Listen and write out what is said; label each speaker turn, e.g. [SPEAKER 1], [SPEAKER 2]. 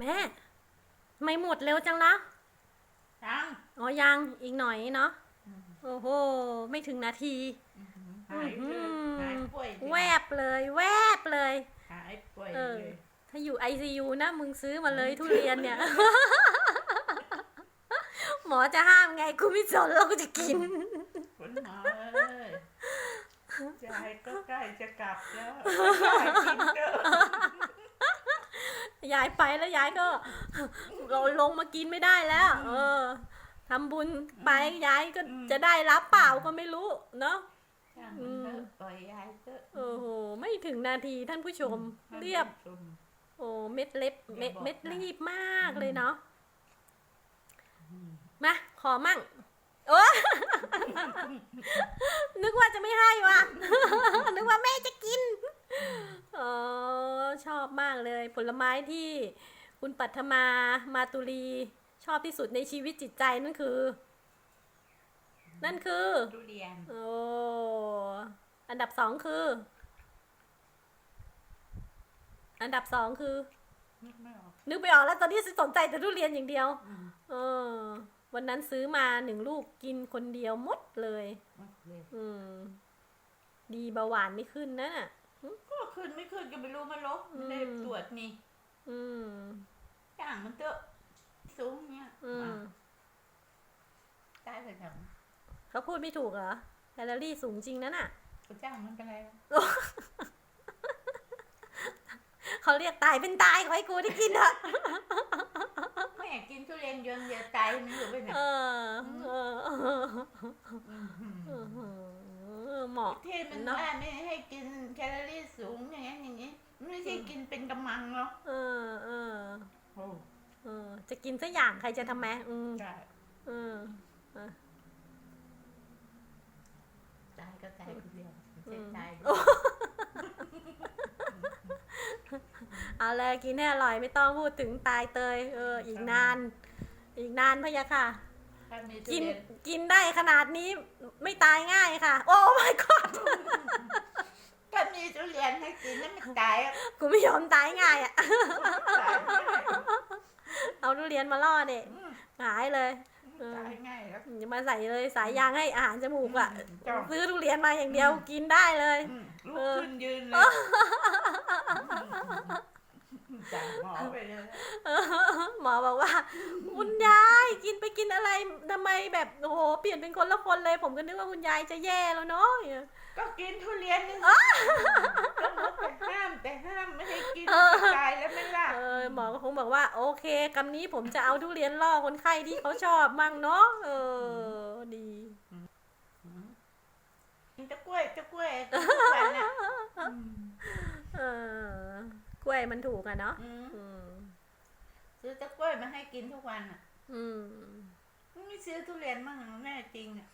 [SPEAKER 1] แม่ ไม่หมดเร็วจังนะ
[SPEAKER 2] ยัง
[SPEAKER 1] อ๋อยังอีกหน่อยเนาะ
[SPEAKER 2] อืม
[SPEAKER 1] โอ้โห ไม่ถึงนาที
[SPEAKER 2] หายเลยหายป่วยเลย
[SPEAKER 1] แวบเลย แวบเลย
[SPEAKER 2] หายป่วย
[SPEAKER 1] เอ
[SPEAKER 2] เล
[SPEAKER 1] อ
[SPEAKER 2] ย
[SPEAKER 1] ถ้าอยู่ ICU นะ มึงซื้อมาเลยทุเรียนเนี่ย หมอจะห้ามไงกูไม่สนเราก็จะกิน
[SPEAKER 2] คุณหมอเอ้ยยายก็ใกล้จะกลับแล้วยายกินเถอะ
[SPEAKER 1] ยายไปแล้วยายก็ เราลงมากินไม่ได้แล้ว เออทำบุญไปยายก็จะได้รับเปล่าก็ไม่รู้เนาะ
[SPEAKER 2] ช่างมันเถอะปล่อยยายเถอะ
[SPEAKER 1] โอ้โหไม่ถึงนาทีท่านผู้ชม
[SPEAKER 2] ท่าน
[SPEAKER 1] เรียบ
[SPEAKER 2] ผู้ชม
[SPEAKER 1] โอ้เม็ดเล็บเม็ด
[SPEAKER 2] อย่าบอกนะ
[SPEAKER 1] เม็ดรีบมากเลยเนาะ
[SPEAKER 2] อืม
[SPEAKER 1] มาขอมั่งโอ้นึกว่าจะไม่ให้ว่ะนึกว่าแม่จะกินเอ อชอบมากเลย ผลไม้ที่คุณปัทมามาตุลีชอบที่สุดในชีวิตจิตใจนั่นคือ นั่นคือ
[SPEAKER 2] ทุเรียน
[SPEAKER 1] โอ้อันดับสองคือ อันดับสองคือ
[SPEAKER 2] นึกไม่ออก
[SPEAKER 1] นึกไปออกแล้วตอนนี้สนใจแต่ทุเรียนอย่างเดียว
[SPEAKER 2] อืม
[SPEAKER 1] เออ วันนั้นซื้อมาหนึ่งลูกกินคนเดียวหมดเลย
[SPEAKER 2] หมดเลย
[SPEAKER 1] อืม ดีเบาหวานไม่ขึ้นนะน่ะ
[SPEAKER 2] ก็ขึ้นไม่ขึ้นก็ไม่รู้ไม่รู้
[SPEAKER 1] อืม
[SPEAKER 2] ไม่ได้ตรวจนี่
[SPEAKER 1] อืม
[SPEAKER 2] จ้างมันเถอะสูงเนี่ย
[SPEAKER 1] อืม
[SPEAKER 2] อะได้ไปท
[SPEAKER 1] เขาพูดไม่ถูกเหรอแคลอรี่สูงจริงนะน่ะำ
[SPEAKER 2] ก็จ้างมันไปแล้ว
[SPEAKER 1] เขาเรียกตายเป็นตายขอให้กูได้กินเถอะ
[SPEAKER 2] แม่กินทุเรียนยนเดียวตายมันอยู่ไปไหน
[SPEAKER 1] เออเออเออเออเหมาะ
[SPEAKER 2] ที่มัน
[SPEAKER 1] เนาะ
[SPEAKER 2] ว่าไม่ให้กินแคลอรี่สูงอย่างนั้นอย่างนี้มันไม่ใช่กินเป็นกำมังหรอก
[SPEAKER 1] เออเออ
[SPEAKER 2] โอ้
[SPEAKER 1] เออ จะกินสักอย่างใครจะทำแมอืม
[SPEAKER 2] ใช่
[SPEAKER 1] เออ
[SPEAKER 2] ตายก็ตายคนเดียวไม่ใช่ตาย
[SPEAKER 1] เอาเลยกินให้อร่อยไม่ต้องพูดถึงตายเตยเออ อีกนาน อีกนานพะยะค่ะ
[SPEAKER 2] ถ้ามีทุ
[SPEAKER 1] กิน
[SPEAKER 2] เรียน
[SPEAKER 1] กินได้ขนาดนี้ไม่ตายง่ายค่ะ โอ้ my god
[SPEAKER 2] ถ้ามีทุเรียนให้กินแล้วไม่ตายอะ
[SPEAKER 1] กูไม่ยอมตายง่ายอะ
[SPEAKER 2] ตายง่าย
[SPEAKER 1] เอาทุเรียนมาล่อเด็ก
[SPEAKER 2] อืม
[SPEAKER 1] หายเลยเออ
[SPEAKER 2] ตายง่ายแล้ว
[SPEAKER 1] อย่ามาใส่เลยสายยางให้อาหารจมูกอะ
[SPEAKER 2] จ้อง
[SPEAKER 1] ซื้อทุเรียนมาอย่างเดียวกินได้เลย
[SPEAKER 2] อืมลุก
[SPEAKER 1] เออ
[SPEAKER 2] ขึ้นยืนเลยจ่ายหมอไปเลย
[SPEAKER 1] หมอบอกว่าคุณยายกินไปกินอะไรทำไมแบบโอ้โหเปลี่ยนเป็นคนละคนเลย ผมก็นึกว่าคุณยายจะแย่แล้วเนาะ
[SPEAKER 2] ก็กินทุเรียนนี่ก็หมดแต่ห้ามแต่ห้ามไม่ให้กิน
[SPEAKER 1] เออ
[SPEAKER 2] ตายแล้วไม่ล่ะ
[SPEAKER 1] เออหมอก็คงบอกว่า โอเคกำนี้ผมจะเอาทุเรียนล่อคนไข้ที่เขาชอบมั่งเนาะเออดี
[SPEAKER 2] กินตะกล้วยตะกล้วยกินทุกวันน่ะ
[SPEAKER 1] เออกล้วยมันถูกอะเนาะ
[SPEAKER 2] อืม
[SPEAKER 1] อืม
[SPEAKER 2] ซื้อตะกล้ว ยมาให้กินทุกวันอะ
[SPEAKER 1] อืม
[SPEAKER 2] ไม่ซื้อทุเรียนมั่งแม่จริงอะ